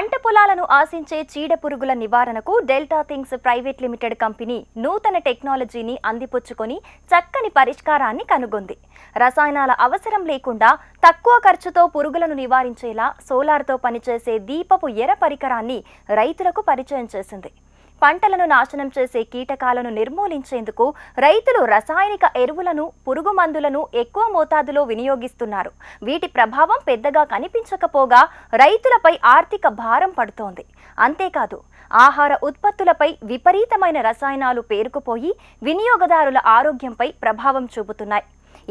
పంట పొలాలను ఆశించే చీడ పురుగుల నివారణకు Delta Things private limited company నూతన టెక్నాలజీని అందిపుచ్చుకొని చక్కని పరిష్కారాన్ని కనుగొంది. రసాయనాల అవసరం లేకుండా తక్కువ ఖర్చుతో పురుగులను నివారించేలా సోలార్తో పనిచేసే దీపపు ఎర పరికరాన్ని రైతులకు పరిచయం చేసింది. పంటలను నాశనం చేసే కీటకాలను నిర్మూలించేందుకు రైతులు రసాయనిక ఎరువులను పురుగు మందులను ఎక్కువ మోతాదులో వినియోగిస్తున్నారు. వీటి ప్రభావం పెద్దగా కనిపించకపోగా రైతులపై ఆర్థిక భారం పడుతోంది. అంతేకాదు ఆహార ఉత్పత్తులపై విపరీతమైన రసాయనాలు పేరుకుపోయి వినియోగదారుల ఆరోగ్యంపై ప్రభావం చూపుతున్నాయి.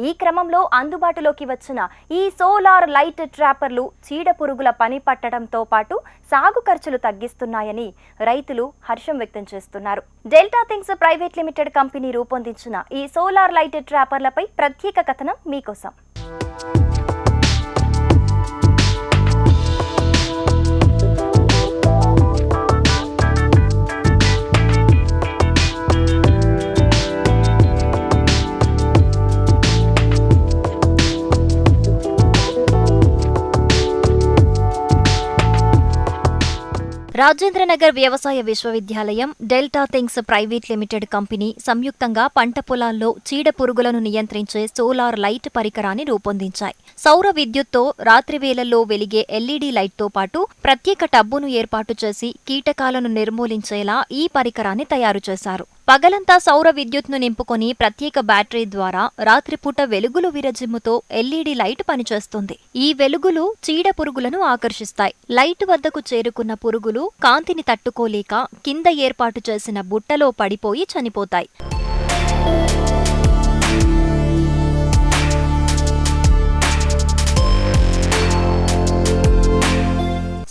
ఈ క్రమంలో అందుబాటులోకి వచ్చిన ఈ సోలార్ లైట్ ట్రాపర్లు చీడ పురుగుల పని పట్టడంతో పాటు సాగు ఖర్చులు తగ్గిస్తున్నాయని రైతులు హర్షం వ్యక్తం చేస్తున్నారు. Delta Things private limited company రూపొందించిన ఈ సోలార్ లైట్ ట్రాపర్లపై ప్రత్యేక కథనం మీకోసం. రాజేంద్రనగర్ వ్యవసాయ విశ్వవిద్యాలయం Delta Things private limited company సంయుక్తంగా పంట పొలాల్లో చీడ పురుగులను నియంత్రించే సోలార్ లైట్ పరికరాన్ని రూపొందించాయి. సౌర విద్యుత్తో రాత్రివేళల్లో వెలిగే ఎల్ఈడీ లైట్తో పాటు ప్రత్యేక టబ్బును ఏర్పాటు చేసి కీటకాలను నిర్మూలించేలా ఈ పరికరాన్ని తయారు చేశారు. పగలంతా సౌర విద్యుత్ను నింపుకొని ప్రత్యేక బ్యాటరీ ద్వారా రాత్రిపూట వెలుగులు విరజిమ్ముతో ఎల్ఈడి లైట్ పనిచేస్తుంది. ఈ వెలుగులు చీడ పురుగులను ఆకర్షిస్తాయి. లైట్ వద్దకు చేరుకున్న పురుగులు కాంతిని తట్టుకోలేక కింద ఏర్పాటు చేసిన బుట్టలో పడిపోయి చనిపోతాయి.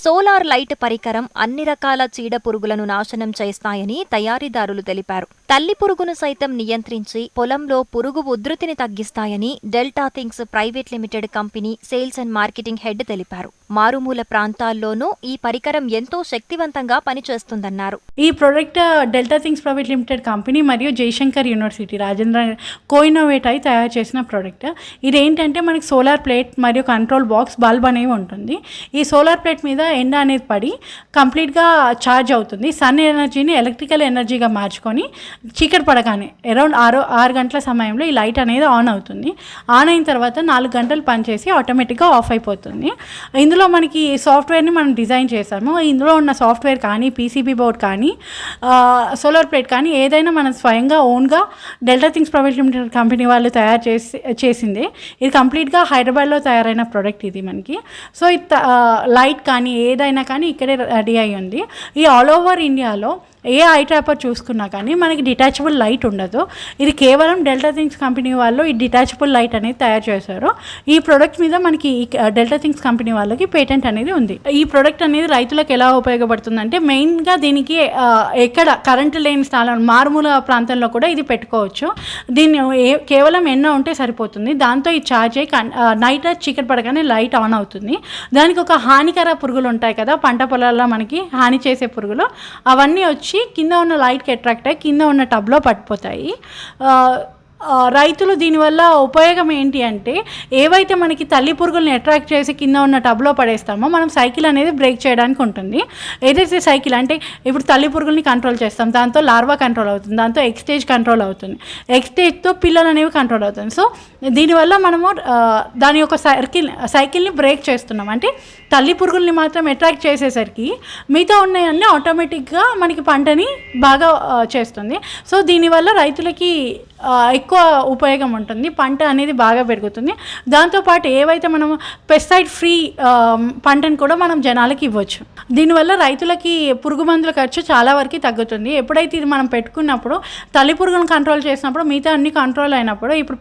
సోలార్ లైట్ పరికరం అన్ని రకాల చీడ పురుగులను నాశనం చేస్తాయని తయారీదారులు తెలిపారు. తల్లి పురుగును సైతం నియంత్రించి పొలంలో పురుగు ఉధృతిని తగ్గిస్తాయని Delta Things private limited company sales and marketing head తెలిపారు. మారుమూల ప్రాంతాల్లోనూ ఈ పరికరం ఎంతో శక్తివంతంగా పనిచేస్తుందన్నారు. ఈ product Delta Things private limited company మరియు జయశంకర్ యూనివర్సిటీ రాజేంద్ర కోయినోవేట్ అయి తయారు చేసిన ప్రోడక్ట్ ఇది ఏంటంటే మనకి సోలార్ ప్లేట్ మరియు కంట్రోల్ బాక్స్ బల్బ్ అనేవి ఉంటుంది. ఈ సోలార్ ప్లేట్ మీద ఎండ అనేది పడి కంప్లీట్గా ఛార్జ్ అవుతుంది. సన్ ఎనర్జీని ఎలక్ట్రికల్ ఎనర్జీగా మార్చుకొని చీకటి పడగానే అరౌండ్ ఆరు ఆరు గంటల సమయంలో ఈ లైట్ అనేది ఆన్ అవుతుంది. ఆన్ అయిన తర్వాత నాలుగు గంటలు పనిచేసి ఆటోమేటిక్గా ఆఫ్ అయిపోతుంది. ఇందులో మనకి సాఫ్ట్వేర్ని మనం డిజైన్ చేసాము. ఇందులో ఉన్న సాఫ్ట్వేర్ కానీ పీసీబీ బోర్డ్ కానీ సోలార్ ప్లేట్ కానీ ఏదైనా మనం స్వయంగా ఓన్గా Delta Things private limited company వాళ్ళు తయారు చేసి చేసింది. ఇది కంప్లీట్గా హైదరాబాద్లో తయారైన ప్రోడక్ట్ ఇది మనకి. సో ఇది లైట్ కానీ ఏదైనా కానీ ఇక్కడే రెడీ అయి ఉంది ఈ ఆల్ ఓవర్ ఇండియాలో ఏ ఐ ట్రాపర్ చూసుకున్నా కానీ మనకి డిటాచబుల్ లైట్ ఉండదు. ఇది కేవలం డెల్టా థింగ్స్ కంపెనీ వాళ్ళు ఈ డిటాచబుల్ లైట్ అనేది తయారు చేశారు. ఈ ప్రోడక్ట్ మీద మనకి డెల్టా థింగ్స్ కంపెనీ వాళ్ళకి పేటెంట్ అనేది ఉంది. ఈ ప్రోడక్ట్ అనేది రైతులకు ఎలా ఉపయోగపడుతుందంటే మెయిన్గా దీనికి ఎక్కడ కరెంటు లేని స్థలం మారుమూల ప్రాంతంలో కూడా ఇది పెట్టుకోవచ్చు. దీన్ని ఏ- కేవలం ఎన్నో ఉంటే సరిపోతుంది. దాంతో ఈ ఛార్జ్ అయ్యి నైట్ చీకటి పడగానే లైట్ ఆన్ అవుతుంది. దానికి ఒక హానికర పురుగులు ఉంటాయి కదా పంట పొలాల్లో మనకి హాని చేసే పురుగులు. అవన్నీ వచ్చి వచ్చి కింద ఉన్న లైట్కి అట్రాక్ట్ అయ్యి కింద ఉన్న టబ్లో పడిపోతాయి. రైతులు దీనివల్ల ఉపయోగం ఏంటి అంటే ఏవైతే మనకి తల్లి పురుగుల్ని అట్రాక్ట్ చేసి కింద ఉన్న టబ్లో పడేస్తామో మనం సైకిల్ అనేది బ్రేక్ చేయడానికి ఉంటుంది. ఏదైతే సైకిల్ అంటే ఇప్పుడు తల్లి పురుగుల్ని కంట్రోల్ చేస్తాం దాంతో లార్వా కంట్రోల్ అవుతుంది దాంతో ఎక్స్టేజ్ కంట్రోల్ అవుతుంది. ఎక్స్టేజ్తో పిల్లలు అనేవి కంట్రోల్ అవుతుంది సో దీనివల్ల మనము దాని యొక్క సైకిల్ సైకిల్ని బ్రేక్ చేస్తున్నాం. అంటే తల్లి పురుగుల్ని మాత్రం అట్రాక్ట్ చేసేసరికి మిగతా ఉన్నాయన్నీ ఆటోమేటిక్గా మనకి పంటని బాగా చేస్తుంది. సో దీనివల్ల రైతులకి ఎక్కువ ఉపయోగం ఉంటుంది. పంట అనేది బాగా పెరుగుతుంది. దాంతోపాటు ఏవైతే మనం పెస్టిసైడ్ ఫ్రీ పంటను కూడా మనం జనాలకి ఇవ్వచ్చు. దీనివల్ల రైతులకి పురుగు మందుల ఖర్చు చాలా వరకు తగ్గుతుంది. ఎప్పుడైతే ఇది మనం పెట్టుకున్నప్పుడు తల్లి పురుగులను కంట్రోల్ చేసినప్పుడు మిగతా అన్ని కంట్రోల్ అయినప్పుడు ఇప్పుడు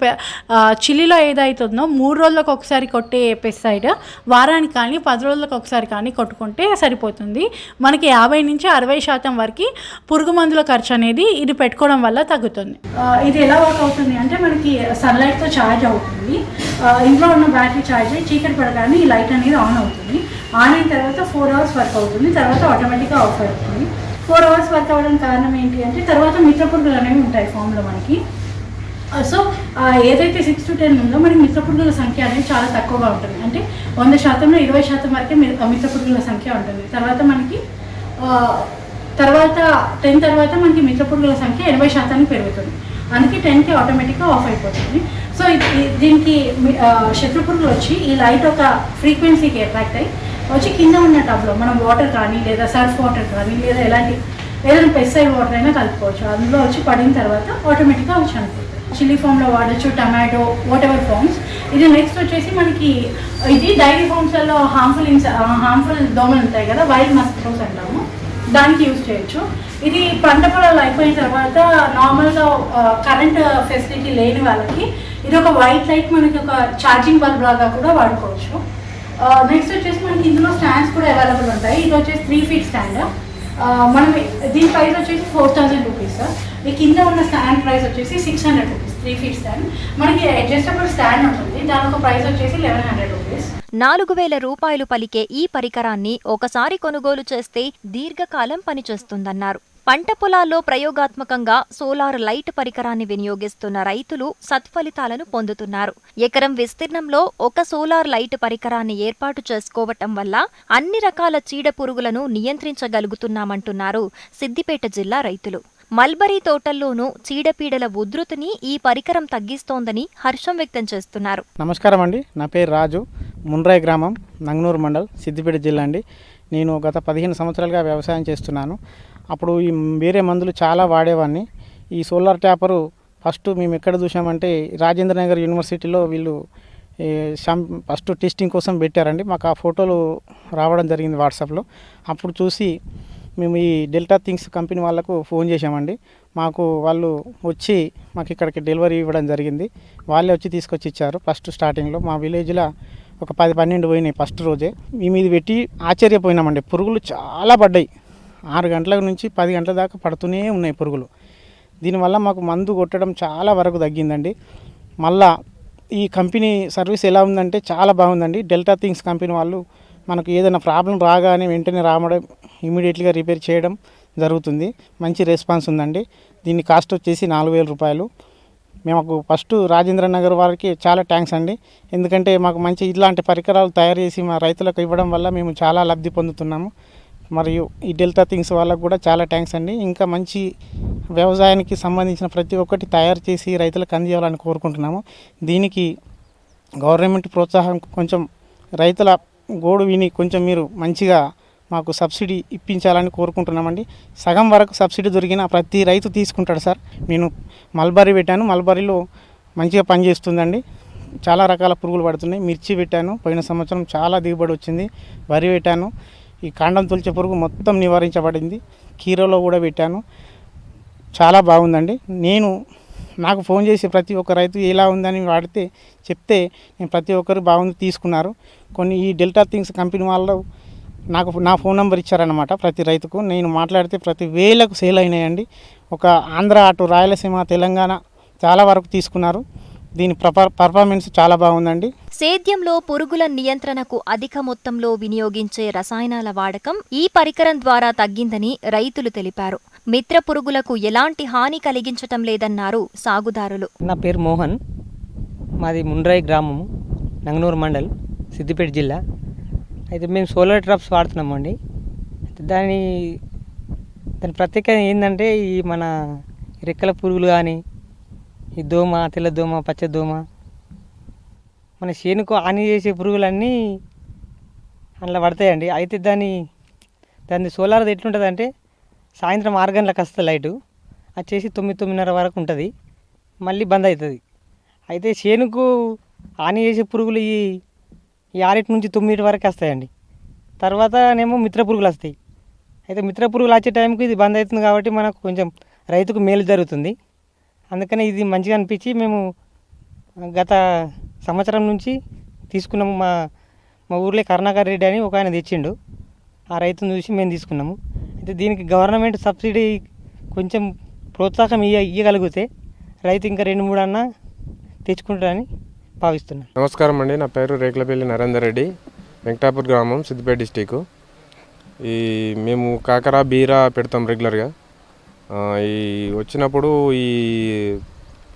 చిల్లీలో ఏదైతుందో మూడు రోజులకు ఒకసారి కొట్టే పెస్టిసైడ్ వారానికి కానీ పది రోజులకు ఒకసారి కానీ కొట్టుకుంటే సరిపోతుంది. మనకి యాభై నుంచి అరవై శాతం వరకు పురుగు మందుల ఖర్చు అనేది ఇది పెట్టుకోవడం వల్ల తగ్గుతుంది. ఇది ఎలా వర్క్ అవుతుంది అంటే మనకి సన్లైట్తో ఛార్జ్ అవుతుంది. ఇంట్లో ఉన్న బ్యాటరీ ఛార్జ్ అయ్యి చీకటి పడగానే ఈ లైట్ అనేది ఆన్ అవుతుంది. ఆన్ అయిన తర్వాత ఫోర్ అవర్స్ వర్క్ అవుతుంది. తర్వాత ఆటోమేటిక్గా ఆఫ్ అవుతుంది. ఫోర్ అవర్స్ వర్క్ అవ్వడానికి కారణం ఏంటి అంటే తర్వాత మిత్రపురుగులు అనేవి ఉంటాయి ఫామ్లో మనకి. సో ఏదైతే సిక్స్ టు టెన్ ఉందో మనకి మిత్రపురుగుల సంఖ్య అనేది చాలా తక్కువగా ఉంటుంది. అంటే వంద శాతంలో ఇరవై శాతం వరకే మిత్రపురుగుల సంఖ్య ఉంటుంది. తర్వాత మనకి తర్వాత టెన్ తర్వాత మనకి మిత్రపురుగుల సంఖ్య ఎనభై శాతానికి పెరుగుతుంది. అందుకే టెన్కి ఆటోమేటిక్గా ఆఫ్ అయిపోతుంది. సో ఇది- దీనికి మి- వచ్చి ఈ లైట్ ఒక ఫ్రీక్వెన్సీకి అట్రాక్ట్ అయ్యి వచ్చి కింద ఉన్న టబ్లో మనం వాటర్ కానీ లేదా సర్ఫ్ వాటర్ కానీ లేదా ఎలాంటి ఏదైనా పెస్సైడ్ వాటర్ అయినా కలుపుకోవచ్చు. అందులో వచ్చి పడిన తర్వాత ఆటోమేటిక్గా వచ్చి అనుకుంటుంది చిల్లీ ఫామ్లో వాడచ్చు టమాటో వాట్ ఎవర్ ఫామ్స్ ఇది నెక్స్ట్ వచ్చేసి మనకి ఇది డైరీ ఫామ్స్లలో హార్మ్ఫుల్ ఇన్స్ హార్మ్ఫుల్ దోమలు ఉంటాయి కదా వైల్డ్ మస్కిటోస్ అంటాము. దానికి యూజ్ చేయొచ్చు. ఇది పంట పొలాలు అయిపోయిన తర్వాత నార్మల్గా కరెంట్ ఫెసిలిటీ లేని వాళ్ళకి ఇది ఒక వైట్ లైట్ మనకి ఒక ఛార్జింగ్ బల్బ్ లాగా కూడా వాడుకోవచ్చు. నెక్స్ట్ వచ్చేసి మనకి ఇందులో స్టాండ్స్ కూడా అవైలబుల్ ఉంటాయి. ఇది వచ్చేసి త్రీ ఫీట్ స్టాండ్. మనం దీని ప్రైస్ వచ్చేసి ఫోర్ థౌజండ్ రూపీస్. ఈ కింద ఉన్న స్టాండ్ ప్రైస్ వచ్చేసి six hundred rupees three feet stand. మనకి అడ్జస్టబుల్ స్టాండ్ ఉంటుంది. దాని ఒక ప్రైస్ వచ్చేసి లెవెన్ హండ్రెడ్ రూపీస్. నాలుగు వేల రూపాయలు పలికే ఈ పరికరాన్ని ఒకసారి కొనుగోలు చేస్తే దీర్ఘకాలం పనిచేస్తుందన్నారు. పంట పొలాల్లో ప్రయోగాత్మకంగా సోలార్ లైట్ పరికరాన్ని వినియోగిస్తున్న రైతులు సత్ఫలితాలను పొందుతున్నారు. ఎకరం విస్తీర్ణంలో ఒక సోలార్ లైట్ పరికరాన్ని ఏర్పాటు చేసుకోవటం వల్ల అన్ని రకాల చీడ పురుగులను నియంత్రించగలుగుతున్నామంటున్నారు సిద్దిపేట జిల్లా రైతులు. మల్బరీ తోటల్లోనూ చీడపీడల ఉధృతిని ఈ పరికరం తగ్గిస్తోందని హర్షం వ్యక్తం చేస్తున్నారు. నమస్కారం అండి నా పేరు రాజు. మున్రాయ్ గ్రామం నంగనూరు మండల్ సిద్దిపేట జిల్లా అండి. నేను గత పదిహేను సంవత్సరాలుగా వ్యవసాయం చేస్తున్నాను. అప్పుడు ఈ వేరే మందులు చాలా వాడేవాడిని ఈ సోలార్ ట్యాపరు ఫస్ట్ మేము ఎక్కడ చూసామంటే రాజేంద్ర నగర్ యూనివర్సిటీలో వీళ్ళు ఫస్ట్ టెస్టింగ్ కోసం పెట్టారండి. మాకు ఆ ఫోటోలు రావడం జరిగింది వాట్సాప్లో. అప్పుడు చూసి మేము ఈ డెల్టా థింగ్స్ కంపెనీ వాళ్ళకు ఫోన్ చేసామండి మాకు వాళ్ళు వచ్చి మాకు ఇక్కడికి డెలివరీ ఇవ్వడం జరిగింది. వాళ్ళే వచ్చి తీసుకొచ్చి ఇచ్చారు ఫస్ట్ స్టార్టింగ్లో. మా విలేజ్లో ఒక పది పన్నెండు పోయినాయి ఫస్ట్ రోజే. మీ మీద పెట్టి ఆశ్చర్యపోయినామండి. పురుగులు చాలా పడ్డాయి. ఆరు గంటల నుంచి పది గంటల దాకా పడుతూనే ఉన్నాయి పురుగులు. దీనివల్ల మాకు మందు కొట్టడం చాలా వరకు తగ్గిందండి. మళ్ళా ఈ కంపెనీ సర్వీస్ ఎలా ఉందంటే చాలా బాగుందండి. డెల్టా థింగ్స్ కంపెనీ వాళ్ళు మనకు ఏదైనా ప్రాబ్లం రాగానే వెంటనే రావడం ఇమీడియట్గా రిపేర్ చేయడం జరుగుతుంది. మంచి రెస్పాన్స్ ఉందండి. దీని కాస్ట్ వచ్చేసి నాలుగు వేల రూపాయలు. మేము ఫస్ట్ రాజేంద్ర నగర్ వారికి చాలా థ్యాంక్స్ అండి. ఎందుకంటే మాకు మంచి ఇలాంటి పరికరాలు తయారు చేసి మా రైతులకు ఇవ్వడం వల్ల మేము చాలా లబ్ధి పొందుతున్నాము. మరియు ఈ డెల్టా థింగ్స్ వాళ్ళకు కూడా చాలా థ్యాంక్స్ అండి. ఇంకా మంచి వ్యవసాయానికి సంబంధించిన ప్రతి ఒక్కటి తయారు చేసి రైతులకు అందజేయాలని కోరుకుంటున్నాము. దీనికి గవర్నమెంట్ ప్రోత్సాహం కొంచెం రైతుల గోడు విని కొంచెం మీరు మంచిగా మాకు సబ్సిడీ ఇప్పించాలని కోరుకుంటున్నామండి. సగం వరకు సబ్సిడీ దొరికిన ప్రతి రైతు తీసుకుంటాడు సార్. నేను మల్బరీ పెట్టాను. మల్బరీలో మంచిగా పనిచేస్తుందండి. చాలా రకాల పురుగులు పడుతున్నాయి. మిర్చి పెట్టాను. పోయిన సంవత్సరం చాలా దిగుబడి వచ్చింది. వరి పెట్టాను. ఈ కాండం తొలిచే పురుగు మొత్తం నివారించబడింది. కీరలో కూడా పెట్టాను. చాలా బాగుందండి. నేను నాకు ఫోన్ చేసి ప్రతి ఒక్క రైతు ఎలా ఉందని వాడితే చెప్తే నేను ప్రతి ఒక్కరు బాగుంది తీసుకున్నారు. కొన్ని ఈ డెల్టా థింగ్స్ కంపెనీ వాళ్ళు నాకు నా ఫోన్ నెంబర్ ఇచ్చారనమాట ప్రతి రైతుకు. నేను మాట్లాడితే ప్రతి వేలకు సేల్ అయినాయండి. ఒక ఆంధ్ర అటు రాయలసీమ తెలంగాణ చాలా వరకు తీసుకున్నారు. దీని ప్రప- పర్ఫార్మెన్స్ చాలా బాగుందండి. సేద్యంలో పురుగుల నియంత్రణకు అధిక మొత్తంలో వినియోగించే రసాయనాల వాడకం ఈ పరికరం ద్వారా తగ్గిందని రైతులు తెలిపారు. మిత్ర పురుగులకు ఎలాంటి హాని కలిగించటం లేదన్నారు సాగుదారులు. నా పేరు మోహన్. మాది ముండ్రాయి గ్రామము నంగనూరు మండల్ సిద్దిపేట జిల్లా. అయితే మేము సోలార్ ట్రాప్స్ వాడుతున్నామండి. దాని దాని ప్రత్యేకత ఏంటంటే ఈ మన రెక్కల పురుగులు కానీ ఈ దోమ తెల్ల దోమ పచ్చ దోమ మన చేనుకు హాని చేసే పురుగులన్నీ అందులో పడతాయండి. అయితే దాని దాని సోలార్ ఎట్లుంటుంది అంటే సాయంత్రం ఆరు గంటలకు వస్తుంది లైటు. వచ్చేసి తొమ్మిది తొమ్మిదిన్నర వరకు ఉంటుంది. మళ్ళీ బంద్ అవుతుంది. అయితే చేనుకు హాని చేసే పురుగులు ఈ ఆరింటి నుంచి తొమ్మిది వరకు వస్తాయండి. తర్వాత తర్వాతనేమో మిత్ర పురుగులు వస్తాయి. అయితే మిత్ర పురుగులు వచ్చే టైంకి ఇది బంద్ అవుతుంది కాబట్టి మనకు కొంచెం రైతుకు మేలు జరుగుతుంది. అందుకని ఇది మంచిగా అనిపించి మేము గత సంవత్సరం నుంచి తీసుకున్నాము. మా మా ఊర్లో కరుణాకర్ రెడ్డి అని ఒక ఆయన తెచ్చిండు. ఆ రైతును చూసి మేము తీసుకున్నాము. అయితే దీనికి గవర్నమెంట్ సబ్సిడీ కొంచెం ప్రోత్సాహం ఇయ్య ఇవ్వగలిగితే రైతు ఇంకా రెండు మూడు అన్న తెచ్చుకుంటారని భావిస్తున్నాను నమస్కారం అండి. నా పేరు రేకులపల్లి నరేందర్ రెడ్డి వెంకటాపూర్ గ్రామం సిద్దిపేట డిస్టిక్. ఈ మేము కాకర బీర పెడతాం రెగ్యులర్గా. ఈ వచ్చినప్పుడు ఈ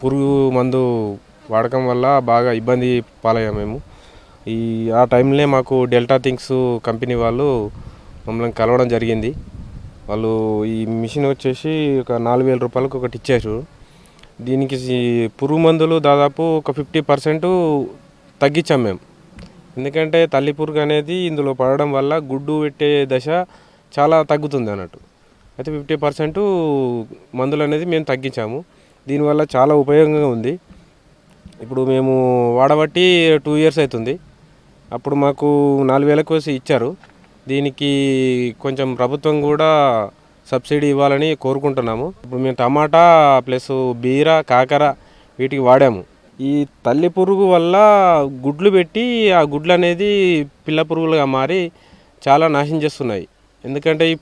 పురుగు మందు వాడకం వల్ల బాగా ఇబ్బంది పాలయ్యాం మేము. ఈ ఆ టైంలో మాకు డెల్టా థింగ్స్ కంపెనీ వాళ్ళు మమ్మల్ని కలవడం జరిగింది. వాళ్ళు ఈ మిషన్ వచ్చేసి ఒక నాలుగు వేల రూపాయలకు ఒకటి ఇచ్చారు. దీనికి పురుగు మందులు దాదాపు ఒక ఫిఫ్టీ పర్సెంట్ తగ్గించాం మేము. ఎందుకంటే తల్లి పురుగు అనేది ఇందులో పడడం వల్ల గుడ్డు పెట్టే దశ చాలా తగ్గుతుంది అన్నట్టు. అయితే ఫిఫ్టీ పర్సెంట్ మందులు అనేది మేము తగ్గించాము. దీనివల్ల చాలా ఉపయోగంగా ఉంది. ఇప్పుడు మేము వాడబట్టి టూ ఇయర్స్ అవుతుంది అప్పుడు మాకు నాలుగు వేలకు వేసి ఇచ్చారు. దీనికి కొంచెం ప్రభుత్వం కూడా సబ్సిడీ ఇవ్వాలని కోరుకుంటున్నాము. ఇప్పుడు మేము టమాటా ప్లస్ బీర కాకర వీటికి వాడాము. ఈ తల్లి పురుగు వల్ల గుడ్లు పెట్టి ఆ గుడ్లు అనేది పిల్ల పురుగులుగా మారి చాలా నాశనం చేస్తున్నాయి. ఎందుకంటే ఈ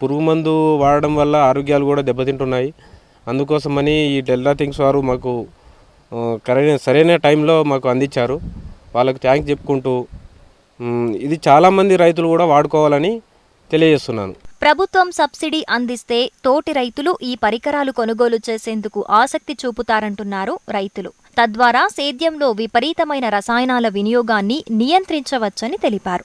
పురుగు మందు వాడడం వల్ల ఆరోగ్యాలు కూడా దెబ్బతింటున్నాయి. అందుకోసమని ఈ డెల్లా థింగ్స్ వారు మాకు కరైన సరైన టైంలో మాకు అందించారు. వాళ్ళకు థ్యాంక్స్ చెప్పుకుంటూ ఇది చాలామంది రైతులు కూడా వాడుకోవాలని తెలియజేస్తున్నాను. ప్రభుత్వం సబ్సిడీ అందిస్తే తోటి రైతులు ఈ పరికరాలు కొనుగోలు చేసేందుకు ఆసక్తి చూపుతారంటున్నారు రైతులు. తద్వారా సేద్యంలో విపరీతమైన రసాయనాల వినియోగాన్ని నియంత్రించవచ్చని తెలిపారు.